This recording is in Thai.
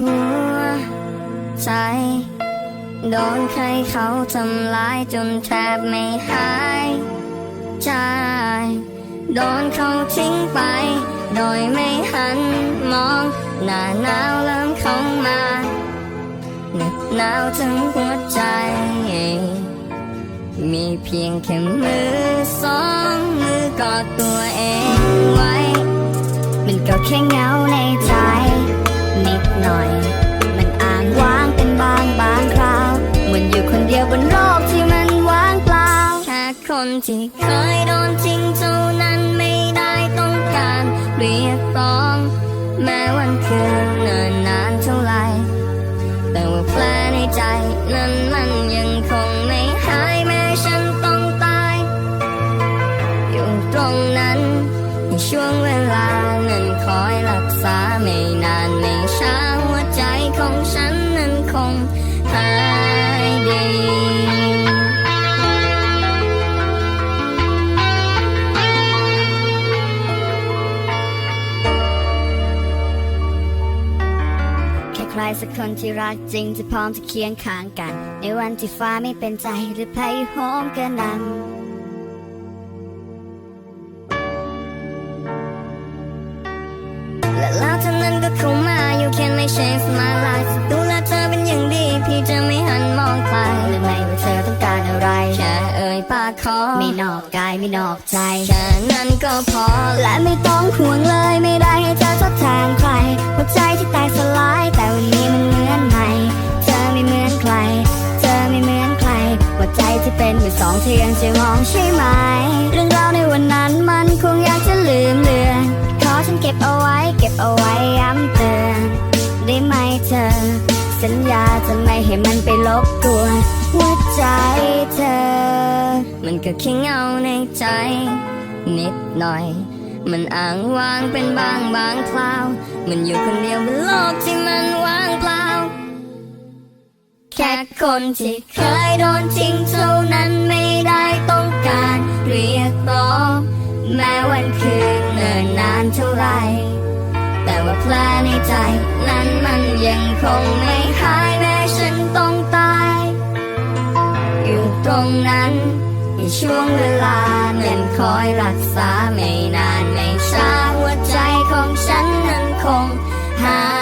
หัวใจ โดนใครเขาทำลายจนแทบไม่หายใจโดนเขาทิ้งไป โดยไม่หันมองหน้าหนาวเริ่มเข้ามาเหน็บหนาวถึงหัวใจ มีเพียงแค่มือสองมือกอดตัวเองไว้ มันก็แค่เงาในใจ คนที่เคยโดนทิ้งเท่านั้นไม่ได้ต้องการเรียกร้อง แม้วันคืนเนิ่นนานเท่าไร แต่ว่าแผลในใจนั้นมันยังคงไม่หายแม้ฉันต้องตาย อยู่ตรงนั้นในช่วงเวลานั้นคอยรักษาไม่นานไม่ช้าหัวใจของฉันนั้นคงหาย รสักคนที่รักจริงที่พร้อมจะเคียงข้างกัน ในวันที่ฟ้าไม่เป็นใจหรือพายุโหมกระหนำและแล้วเท่านั้นก็เข้ามา You can make change my life ดูแลเธอเป็นอย่างดี พี่จะไม่หันมองใครและไม่ว่าเธอต้องการอะไร แค่เอ่ยปากขอ ไม่นอกกายไม่นอกใจแค่นั้นก็พอ และไม่ต้องห่วงเลยไม่ได้ให้เธอทดแทนใครหัวใจ เป็นมือสองเที่ยงจะมองใช่ไหม เรื่องราวในวันนั้นมันคงอยากจะลืมเลือน ขอฉันเก็บเอาไว้ เก็บเอาไว้ย้ำเตือนได้ไหมเธอ สัญญาจะไม่ให้มันไปลบกวนหัวใจเธอ มันก็แค่เงาในใจ นิดหน่อย มันอ้างว้างเป็นบางบางคราว มันอยู่คนเดียวบนโลกที่มันว่างเปล่า ค่คนที่เคยโดนทิ้งเท่านั้นไม่ได้ต้องการเรียกร้องแม้วันคืนเนิ่นนานเท่าไรแต่ว่าแผลในใจนั้นมันยังคงไม่หายแม้ฉันต้องตาย อยู่ตรงนั้นในช่วงเวลานั้นคอยรักษาไม่นานไม่ช้าหัวใจของฉันนั้นคงหาย